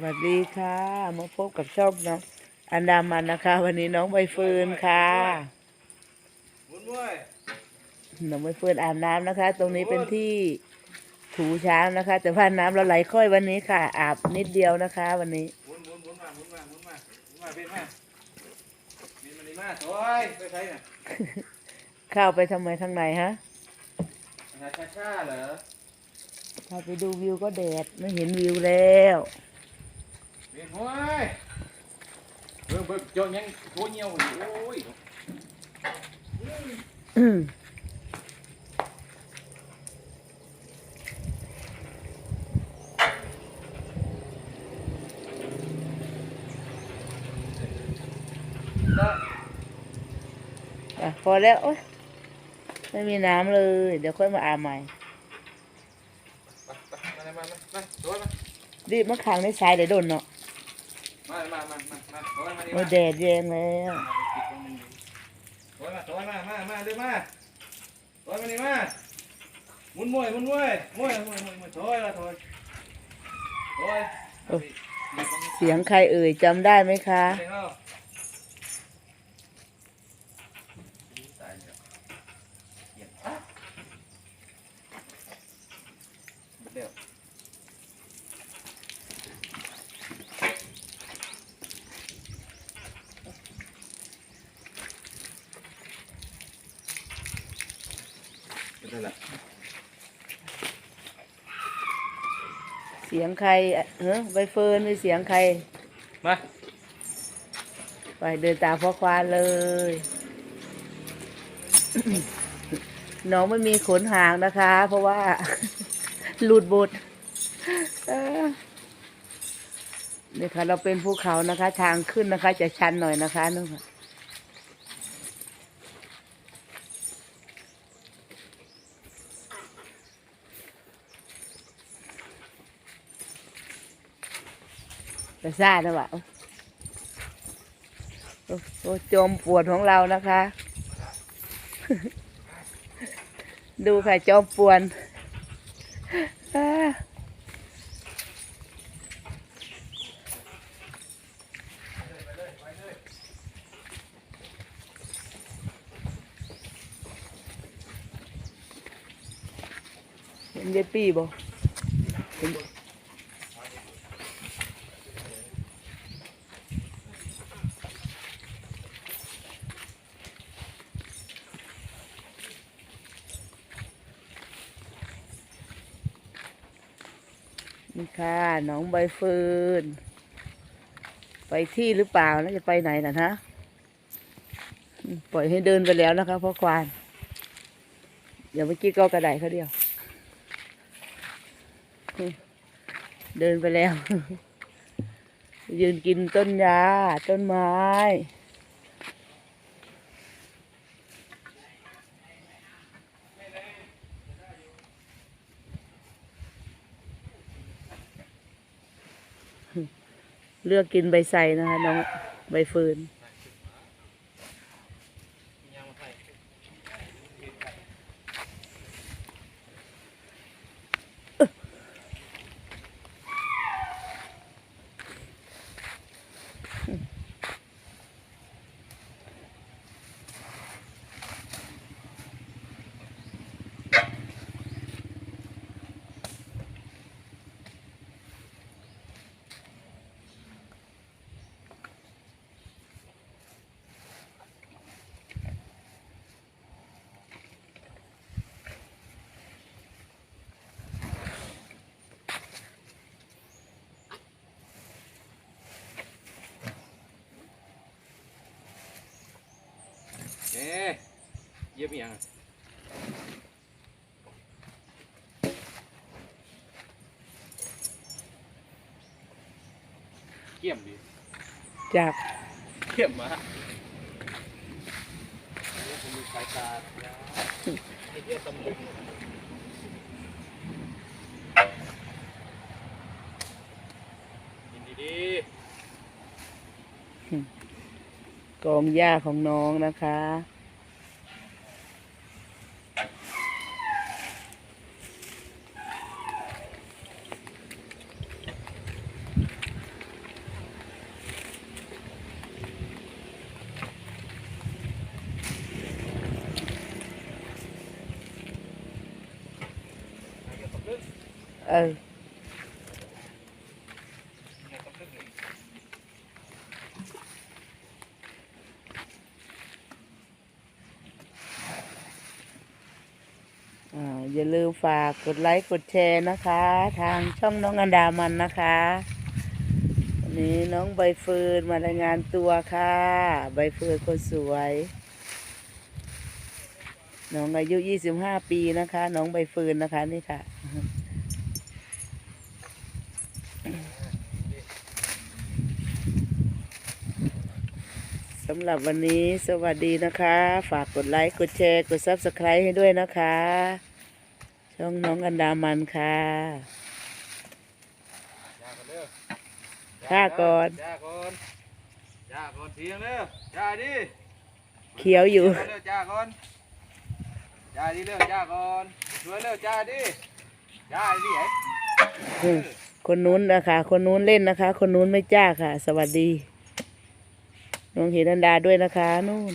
วัสดีค่ะ มาพบกับช่องน้องอันดามันนะคะ วันนี้น้องใบเฟิร์นค่ะหมุนด้วยน้องใบเฟิร์นอาบน้ำนะคะ ตรงนี้เป็นที่ถูช้างนะคะ แต่ว่าน้ำเราไหลค่อยวันนี้ค่ะ อาบนิดเดียวนะคะ วันนี้หมุนหมุนหมุนมาหมุนมาหมุนมาหมุนมาเป็นมาเป็นมาดีมากโอ้ยไปใช้น่ะเข้าไปทำไมข้างในฮะชาชาชาเหรอเข้าไปดูวิวก็แดดไม่เห็นวิวแล้ว เป็นโอ้ยเบิ่งเบิ่งเจาะยังโคเหี่ยวอยู่โอ้ยอืมก็อะพอแล้วโอ๊ยไม่มีน้ำเลย เดี๋ยวค่อยมาอาบใหม่ไปไปมามามามาโดนมา รีบมาขังในทรายเดี๋ยวโดนเนาะ มามามามามาโดนมาดีโอ้มายแดดแรงแล้วโดนมาโดนมามามาเร็วมาโดนมาดีมาหมุนมวยหมุนมวยมวยมวยมวยมวยโถอยละโถอยโถอยเสียงใครเอ่ยจำได้ไหมคะเสียงเอาตายแล้วเหี้ยอะเดี๋ยว ได้ละเสียงใครเฮ้ใบเฟิร์นมีเสียงใคร มาไปเดินตามพ่อควานเลย น้องไม่มีขนหางนะคะ เพราะว่า หลุดบทเออนี่ค่ะเราเป็นภูเขานะคะ ทางขึ้นนะคะ จะชันหน่อยนะคะนู่นค่ะ จะซ่านะวะโอ้โอ้โอ้จมปวดของเรานะคะ ดูค่ะจอมปวนเห็นเยายปี้บ่ นี่ค่ะน้องใบเฟิร์นไปที่หรือเปล่านะจะไปไหนนะฮะปล่อยให้เดินไปแล้วนะคะพ่อควานเดี๋ยวเมื่อกี้ก็กระไดเขาเดียว เดินไปแล้ว ยืนกินต้นยาต้นไม้ เลือกกินใบไทรนะคะน้องใบเฟิร์นเอ๊ะเย็บยังเกี่ยมดิจาก เกี่ยมมาผมมีสายตาไอ้เหี้ยตำรวจยินดีดีกองหญ้าของน้องนะคะ เอออ่าอย่าลืมฝากกดไลค์กดแชร์นะคะ ทางช่องน้องอันดามันนะคะวันนี้น้องใบเฟิร์นมารายงานตัวค่ะ ใบเฟิร์นคนสวย น้องอายุยี่สิบห้าปีนะคะ น้องใบเฟิร์นนะคะนี่ค่ะ สำหรับวันนี้สวัสดีนะคะ ฝากกดไลค์ กดแชร์ กดซับสไครต์ให้ด้วยนะคะ ช่องน้องอันดามันค่ะจ้าก่อนเร็วฆ่าก่อนจ้าก่อนจ้าก่อนเทียงเร็วจ้าดิเขียวอยู่เร็วจ้าก่อน จ้าดิเลิกจ้าก่อนช่วยเลิกจ้าดิจ้าดิไอ้คนนู้นนะคะ คนนู้นเล่นนะคะ คนนู้นไม่จ้าค่ะ สวัสดีน้องเห็นอันดาด้วยนะคะนู่น